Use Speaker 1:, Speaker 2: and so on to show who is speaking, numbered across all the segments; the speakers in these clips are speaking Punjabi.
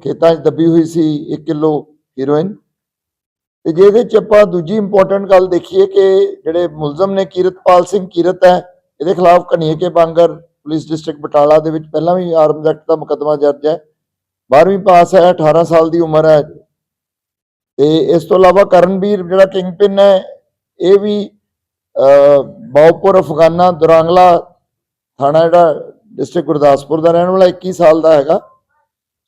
Speaker 1: ਖੇਤਾਂ 'ਚ ਦੱਬੀ ਹੋਈ ਸੀ 1 ਕਿਲੋ ਹੀਰੋਇਨ ਤੇ ਜੇ 'ਚ ਆਪਾਂ ਦੂਜੀ ਇੰਪੋਰਟੈਂਟ ਗੱਲ ਦੇਖੀਏ ਕਿ ਜਿਹੜੇ ਮੁਲਜ਼ਮ ਨੇ ਕੀਰਤਪਾਲ ਸਿੰਘ ਕੀਰਤ ਹੈ ਇਹਦੇ ਖਿਲਾਫ ਕਨੀਕੇ ਬਾਂਗਰ ਪੁਲਿਸ ਡਿਸਟ੍ਰਿਕਟ ਬਟਾਲਾ ਦੇ ਵਿੱਚ ਪਹਿਲਾਂ ਵੀ ਆਰਮਜ਼ ਐਕਟ ਦਾ ਮੁਕੱਦਮਾ ਦਰਜ ਹੈ। 12ਵੀਂ ਪਾਸ ਹੈ 18 ਸਾਲ ਦੀ ਉਮਰ ਹੈ। ਤੇ ਇਸ ਤੋਂ ਇਲਾਵਾ ਕਰਨਵੀਰ ਜਿਹੜਾ ਕਿੰਗ ਪਿੰਨ ਹੈ ਇਹ ਵੀ ਅਹ, ਬਾਉਪੁਰ ਅਫਗਾਨਾ ਦੁਰਾਂਗਲਾ ਥਾਣਾ ਜਿਹੜਾ ਡਿਸਟ੍ਰਿਕਟ ਗੁਰਦਾਸਪੁਰ ਦਾ ਰਹਿਣ ਵਾਲਾ 21 ਸਾਲ ਦਾ ਹੈਗਾ।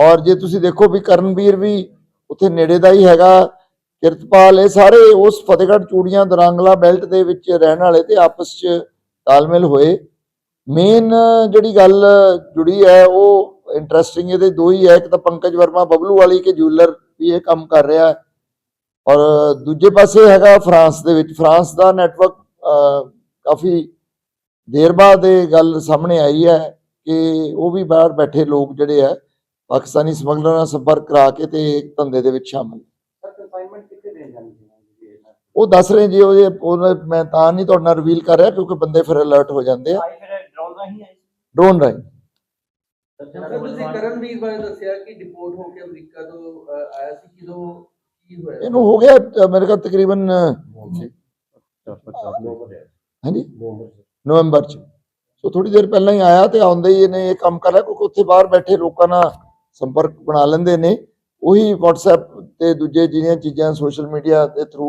Speaker 1: ਔਰ ਜੇ ਤੁਸੀਂ ਦੇਖੋ ਵੀ ਕਰਨਵੀਰ ਵੀ ਉੱਥੇ ਨੇੜੇ ਦਾ ਹੀ ਹੈਗਾ, ਕਿਰਤਪਾਲ, ਇਹ ਸਾਰੇ ਉਸ ਫਤਿਹਗੜ੍ਹ ਚੂੜੀਆਂ ਦਰਾਂਗਲਾ ਬੈਲਟ ਦੇ ਵਿੱਚ ਰਹਿਣ ਵਾਲੇ ਤੇ ਆਪਸ 'ਚ ਤਾਲਮੇਲ ਹੋਏ। ਮੇਨ ਜਿਹੜੀ ਗੱਲ ਜੁੜੀ ਹੈ, ਉਹ ਇੰਟਰਸਟਿੰਗ ਇਹਦੇ ਦੋ ਹੀ ਹੈ, ਇੱਕ ਤਾਂ ਪੰਕਜ ਵਰਮਾ ਬਬਲੂ ਵਾਲੀ ਕਿ ਜੂਲਰ ਵੀ ਇਹ ਕੰਮ ਕਰ ਰਿਹਾ ਔਰ ਦੂਜੇ ਪਾਸੇ ਹੈਗਾ ਫਰਾਂਸ ਦੇ ਵਿੱਚ, ਫਰਾਂਸ ਦਾ ਨੈਟਵਰਕ ਕਾਫੀ ਦੇਰ ਬਾਅਦ ਇਹ ਗੱਲ ਸਾਹਮਣੇ ਆਈ ਹੈ ਕਿ ਉਹ ਵੀ ਬਾਹਰ ਬੈਠੇ ਲੋਕ ਜਿਹੜੇ ਆ ਪਾਕਿਸਤਾਨੀ ਸਮਗਲਰਾਂ ਨਾਲ ਸੰਪਰਕ ਕਰਾ ਕੇ ਤੇ ਇੱਕ ਧੰਦੇ ਦੇ ਵਿੱਚ ਸ਼ਾਮਲ। ਉਹ ਦੱਸ ਰਹੇ ਜੀ ਉਹ ਮੈਂ ਤਾਂ ਨਹੀਂ ਤੁਹਾਡੇ ਨਾਲ ਰਿਵੀਲ ਕਰ ਰਿਹਾ ਕਿਉਂਕਿ ਬੰਦੇ ਫਿਰ ਅਲਰਟ ਹੋ ਜਾਂਦੇ ਆ।
Speaker 2: ਡਰੋਨ ਰਾਹੀਂ ਆਏ
Speaker 1: ਡਰੋਨ ਰਾਹੀਂ।
Speaker 3: ਸਰ ਤੁਸੀਂ ਕਰਨਵੀਰ ਬਾਰੇ ਦੱਸਿਆ ਕਿ ਡਿਪੋਰਟ ਹੋ ਕੇ ਅਮਰੀਕਾ ਤੋਂ ਅਹ, ਆਇਆ ਸੀ ਕਿਦੋਂ ਕੀ ਹੋਇਆ?
Speaker 1: ਇਹਨੂੰ ਹੋ ਗਿਆ ਮੇਰੇ ਖਿਆਲ ਤਕਰੀਬਨ ਹਾਂਜੀ? ਨਵੰਬਰ ਚ। ਸੋ ਥੋੜੀ ਦੇਰ ਪਹਿਲਾਂ ਹੀ ਆਇਆ ਤੇ ਆਉਂਦੇ ਹੀ ਇਹਨੇ ਇਹ ਕੰਮ ਕਰਿਆ ਕਿਉਂਕਿ ਉੱਥੇ ਬਾਹਰ ਬੈਠੇ ਲੋਕਾਂ ਨਾਲ ਸੰਪਰਕ ਬਣਾ ਲੈਂਦੇ ਨੇ ਉਹੀ WhatsApp ਤੇ ਦੂਜੇ ਜਿਹੜੀਆਂ ਚੀਜ਼ਾਂ ਸੋਸ਼ਲ ਮੀਡੀਆ ਦੇ ਥਰੂ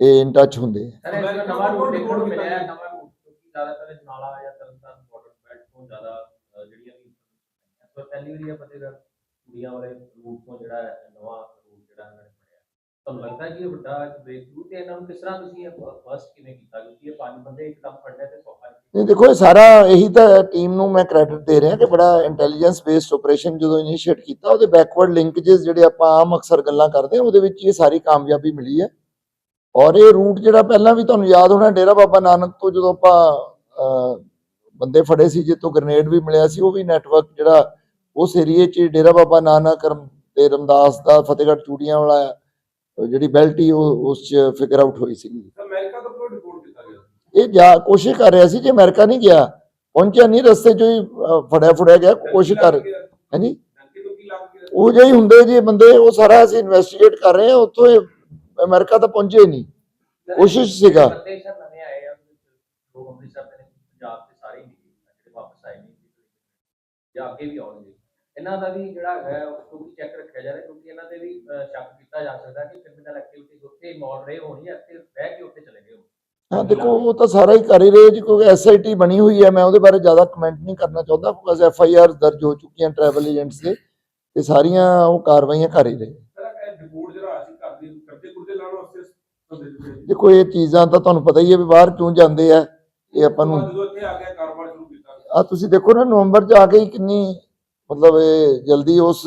Speaker 1: ਇਹ ਇਨ ਟੱਚ ਹੁੰਦੇ ਆ।
Speaker 4: ਸਰ ਇਸ ਦਾ ਨਵਾਂ ਰੂਟ ਦੇਖਣ ਨੂੰ ਮਿਲਿਆ ਹੈ, ਨਵਾਂ ਰੂਟ ਕਿਉਂਕਿ ਜ਼ਿਆਦਾਤਰ ਜਨਾਲਾ ਜਾਂ ਤਰਨਤਾਰਨ ਬਾਰਡਰ ਬੈਲਟ ਤੋਂ ਜ਼ਿਆਦਾ ਅਹ, ਜਿਹੜੀਆਂ ਵੀ ਇਸ ਵਾਰ ਪਹਿਲੀ ਵਾਰੀ ਹੈ ਫਤਿਹਗੜ੍ਹ ਕੁੜੀਆਂ ਵਾਲੇ ਰੂਟ ਤੋਂ ਜਿਹੜਾ ਹੈ, ਨਵਾਂ ਰੂਟ ਜਿਹੜਾ ਇਹਨਾਂ ਨੇ ਫੜਿਆ ਤੁਹਾਨੂੰ ਲੱਗਦਾ ਹੈ ਕਿ ਇਹ ਵੱਡਾ ਬ੍ਰੇਕ ਥਰੂ ਤੇ ਇਹਨਾਂ ਨੂੰ ਕਿਸ ਤਰ੍ਹਾਂ ਤੁਸੀਂ ਫਸਟ ਕਿਵੇਂ ਕੀਤਾ? ਕਿਉਂਕਿ ਇਹ ਪੰਜ ਬੰਦੇ ਇੱਕਦਮ ਫੜਨੇ ਤੇ ਸੌਖਾ ਨਹੀਂ
Speaker 1: ਦੇਖੋ ਇਹ ਸਾਰਾ ਇਹੀ ਤਾਂ ਟੀਮ ਨੂੰ ਮੈਂ ਕ੍ਰੈਡਿਟ ਦੇ ਰਿਹਾ ਕਿ ਬੜਾ ਇੰਟੈਲੀਜੈਂਸ ਬੇਸਡ ਆਪਰੇਸ਼ਨ ਜਦੋਂ ਇਨੀਸ਼ੀਏਟ ਕੀਤਾ ਉਹਦੇ ਬੈਕਵਰਡ ਲਿੰਕੇजेस ਜਿਹੜੇ ਆਪਾਂ ਆਮ ਅਕਸਰ ਗੱਲਾਂ ਕਰਦੇ ਹਾਂ ਉਹਦੇ ਵਿੱਚ ਇਹ ਸਾਰੀ ਕਾਮਯਾਬੀ ਮਿਲੀ ਹੈ। ਔਰ ਇਹ ਰੂਟ ਜਿਹੜਾ ਪਹਿਲਾਂ ਵੀ ਤੁਹਾਨੂੰ ਯਾਦ ਹੋਣਾ ਡੇਰਾ ਬਾਬਾ ਨਾਨਕ ਤੋਂ ਜਦੋਂ ਆਪਾਂ ਅਹ, ਬੰਦੇ ਫੜੇ ਸੀ ਜਿੱਥੋਂ ਗ੍ਰਨੇਡ ਵੀ ਮਿਲਿਆ ਸੀ ਉਹ ਵੀ ਨੈਟਵਰਕ ਜਿਹੜਾ ਉਸ ਏਰੀਏ 'ਚ ਡੇਰਾ ਬਾਬਾ ਨਾਨਕ ਤੇ ਰਮਦਾਸ ਦਾ ਫਤਿਹਗੜ੍ਹ ਚੂੜੀਆਂ ਵਾਲਾ ਜਿਹੜੀ ਬੈਲਟ ਹੀ ਉਹ ਉਸ 'ਚ ਫਿਗਰ ਆਊਟ ਹੋਈ ਸੀਗੀ
Speaker 5: ਅਮਰੀਕਾ ਤੋਂ ਕੋਈ ਰਿਪੋਰਟ ਕੀਤਾ ਗਿਆ
Speaker 1: ਇਹ ਜਾ ਕੋਸ਼ਿਸ਼ ਕਰ ਰਿਹਾ ਸੀ ਜੇ ਅਮਰੀਕਾ ਨਹੀਂ ਗਿਆ। ਪਹੁੰਚਿਆ ਨਹੀਂ ਰਸਤੇ 'ਚੋਂ ਹੀ ਫੜਿਆ ਫੜਿਆ ਗਿਆ। ਕੋਸ਼ਿਸ਼ ਕਰ ਹਾਂਜੀ?
Speaker 5: ਕੀ
Speaker 1: ਉਹ ਜਿਹੇ ਹੁੰਦੇ ਜੀ ਬੰਦੇ ਉਹ ਸਾਰਾ ਅਸੀਂ ਇਨਵੈਸਟੀਗੇਟ ਕਰ ਰਹੇ ਹਾਂ ਉੱਥੋਂ ਇਹ ਅਮਰੀਕਾ ਤਾਂ ਪਹੁੰਚੇ ਨਹੀਂ। ਕੋਸ਼ਿਸ਼ ਸੀਗਾ।
Speaker 4: ਜਾਂ ਅੱਗੇ ਵੀ ਆਉਣਗੇ। ਇਹਨਾਂ ਦਾ ਵੀ ਜਿਹੜਾ ਹੈ ਉਹ ਵੀ ਚੈੱਕ ਰੱਖਿਆ ਜਾ ਰਿਹਾ ਕਿਉਂਕਿ ਇਹਨਾਂ ਤੇ ਵੀ ਸ਼ੱਕ ਕੀਤਾ ਜਾ ਸਕਦਾ ਕਿ ਕ੍ਰਿਮੀਨਲ ਐਕਟੀਵਿਟੀਜ਼ ਉੱਥੇ ਇਨਵੋਲਵ ਰਹੇ ਹੋਣੀ ਹੈ ਇੱਥੇ ਰਹਿ ਕੇ ਉੱਥੇ ਚਲੇ ਗਏ ਹੋਣ
Speaker 1: ਹਾਂ ਦੇਖੋ ਉਹ ਤਾਂ ਸਾਰਾ ਹੀ ਕਰ ਹੀ ਰਹੇ ਜੀ ਕਿਉਂਕਿ ਐਸਆਈਟੀ ਬਣੀ ਹੋਈ ਹੈ ਮੈਂ ਉਹਦੇ ਬਾਰੇ ਜ਼ਿਆਦਾ ਕਮੈਂਟ ਨਹੀਂ ਕਰਨਾ ਚਾਹੁੰਦਾ ਕਿਉਂਕਿ ਐਫਆਈਆਰ ਦਰਜ ਹੋ ਚੁੱਕੀਆਂ ਟਰੈਵਲ ਏਜੰਟਸ ਦੇ ਤੇ ਸਾਰੀਆਂ ਉਹ ਕਾਰਵਾਈਆਂ ਕਰ ਹੀ ਰਹੇ। ਦੇਖੋ ਇਹ ਚੀਜ਼ਾਂ ਤਾਂ ਤੁਹਾਨੂੰ ਪਤਾ ਹੀ ਹੈ ਵੀ ਬਾਹਰ ਕਿਉਂ ਜਾਂਦੇ ਆ ਇਹ ਆਪਾਂ ਨੂੰ
Speaker 5: ਆ
Speaker 1: ਤੁਸੀਂ ਦੇਖੋ ਨਾ ਨਵੰਬਰ ਚ ਆ ਕੇ ਹੀ ਕਿੰਨੀ ਮਤਲਬ ਇਹ ਜਲਦੀ ਉਸ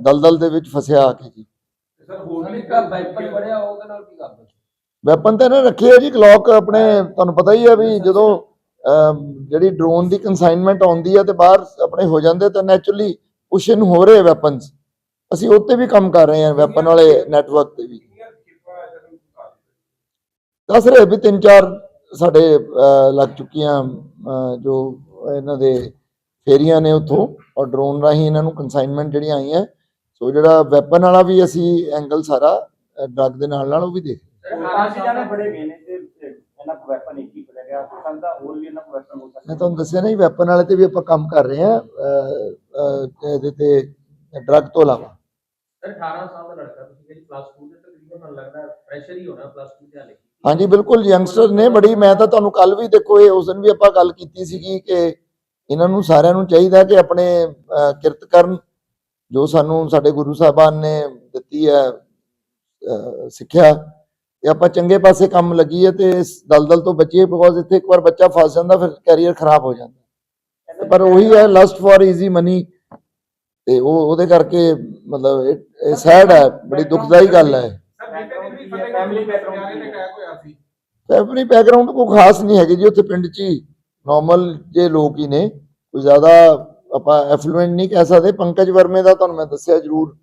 Speaker 1: ਦਲਦਲ ਦੇ ਵਿੱਚ ਫਸਿਆ ਆ ਕੇ ਜੀ।
Speaker 5: ਸਰ ਹੋਰ ਵੀ
Speaker 3: ਇੱਕ ਵਾਈਪਰ ਬੜਿਆ ਉਹਦੇ ਨਾਲ ਕੀ ਕਰਦਾ
Speaker 1: ਵੈਪਨ ਤਾਂ ਇਹਨਾਂ ਰੱਖੇ ਆ ਜੀ ਗਲੌਕ ਆਪਣੇ ਤੁਹਾਨੂੰ ਪਤਾ ਹੀ ਹੈ ਵੀ ਜਦੋਂ ਅਮ, ਜਿਹੜੀ ਡਰੋਨ ਦੀ ਕਨਸਾਈਨਮੈਂਟ ਆਉਂਦੀ ਹੈ ਤੇ ਬਾਹਰ ਆਪਣੇ ਹੋ ਜਾਂਦੇ ਤਾਂ ਨੈਚੁਰਲੀ ਪੁਸ਼ਨ ਹੋ ਰਹੇ ਵੈਪਨਸ ਅਸੀਂ ਉੱਤੇ ਵੀ ਕੰਮ ਕਰ ਰਹੇ ਹਾਂ ਵੈਪਨ ਵਾਲੇ ਨੈਟਵਰਕ ਤੇ ਵੀ। ਦੱਸ ਰਹੇ ਵੀ ਤਿੰਨ ਚਾਰ ਸਾਡੇ ਲੱਗ ਚੁੱਕੀਆਂ ਜੋ ਇਹਨਾਂ ਦੇ ਫੇਰੀਆਂ ਨੇ ਉੱਥੋਂ ਔਰ ਡਰੋਨ ਰਾਹੀਂ ਇਹਨਾਂ ਨੂੰ ਕਨਸਾਈਨਮੈਂਟ ਜਿਹੜੀਆਂ ਆਈਆਂ। ਸੋ ਜਿਹੜਾ ਵੈਪਨ ਵਾਲਾ ਵੀ ਅਸੀਂ ਐਂਗਲ ਸਾਰਾ ਡਰਗ ਦੇ ਨਾਲ ਨਾਲ ਉਹ ਵੀ ਦੇਖ
Speaker 2: ਕਾਫੀ ਜਾਣੇ ਬੜੇ ਗਏ ਨੇ ਤੇ ਇਹਨਾਂ ਕੋਲ ਵੈਪਨ ਇੱਕ ਹੀ ਫੜਿਆ ਗਿਆ ਸੰਦਾ ਹੋਰ ਵੀ ਇਹਨਾਂ ਕੋਲ ਵੈਪਨ ਹੋ
Speaker 1: ਮੈਂ ਤੁਹਾਨੂੰ ਦੱਸਿਆ ਨਾ ਵੈਪਨ ਵਾਲੇ ਤੇ ਵੀ ਆਪਾਂ ਕੰਮ ਕਰ ਰਹੇ ਅਹ, ਇਹਦੇ ਤੇ ਡਰਗ ਤੋਂ ਇਲਾਵਾ।
Speaker 4: ਸਰ 18 ਸਾਲ ਦਾ ਲੜਕਾ ਤੁਸੀਂ ਕਹਿੰਦੇ ਪਲੱਸ 2 ਦੇ ਤਕਰੀਬਨ ਮੈਨੂੰ ਲੱਗਦਾ ਪ੍ਰੈਸ਼ਰ ਹੀ ਹੋਣਾ ਪਲੱਸ 2 ਤੇ ਹਾਲੇ
Speaker 1: ਹਾਂਜੀ ਬਿਲਕੁਲ ਯੰਗਸਟਰ ਨੇ ਬੜੀ ਮੈਂ ਤਾਂ ਤੁਹਾਨੂੰ ਕੱਲ ਵੀ ਦੇਖੋ ਇਹ ਉਸ ਦਿਨ ਵੀ ਆਪਾਂ ਗੱਲ ਕੀਤੀ ਸੀਗੀ ਕਿ ਇਹਨਾਂ ਨੂੰ ਸਾਰਿਆਂ ਨੂੰ ਚਾਹੀਦਾ ਕਿ ਆਪਣੇ ਕਿਰਤ ਕਰਨ ਜੋ ਸਾਨੂੰ ਸਾਡੇ ਗੁਰੂ ਸਾਹਿਬਾਨ ਨੇ ਦਿੱਤੀ ਹੈ ਸਿੱਖਿਆ। ਤੇ ਆਪਾਂ ਚੰਗੇ ਪਾਸੇ ਕੰਮ ਲੱਗੀਏ ਤੇ ਇਸ ਦਲਦਲ ਤੋਂ ਬਚੀਏ ਬਿਕੋਜ਼ ਇੱਥੇ ਇੱਕ ਵਾਰ ਬੱਚਾ ਫਸ ਜਾਂਦਾ, ਫਿਰ ਕੈਰੀਅਰ ਖਰਾਬ ਹੋ ਜਾਂਦਾ। ਪਰ ਉਹੀ ਹੈ ਲਸਟ ਫॉर ਈਜ਼ੀ ਮਨੀ ਤੇ ਉਹ, ਉਹਦੇ ਕਰਕੇ ਮਤਲਬ ਇਹ ਸੈਡ ਹੈ, ਬੜੀ ਦੁਖਦਾਈ ਗੱਲ ਹੈ। ਫੈਮਿਲੀ ਬੈਕਗ੍ਰਾਉਂਡ ਕੋਈ ਖਾਸ ਨਹੀਂ ਹੈਗੀ ਜੀ, ਉੱਥੇ ਪਿੰਡ 'ਚ ਹੀ ਨਾਰਮਲ ਜੇ ਲੋਕ ਹੀ ਨੇ। ਕੋਈ ਜ਼ਿਆਦਾ ਆਪਾਂ ਐਫਲੂਐਂਟ ਨਹੀਂ ਕਹਿ ਸਕਦੇ, ਪੰਕਜ ਵਰਮੇ ਦਾ ਤੁਹਾਨੂੰ ਮੈਂ ਦੱਸਿਆ ਜ਼ਰੂਰ।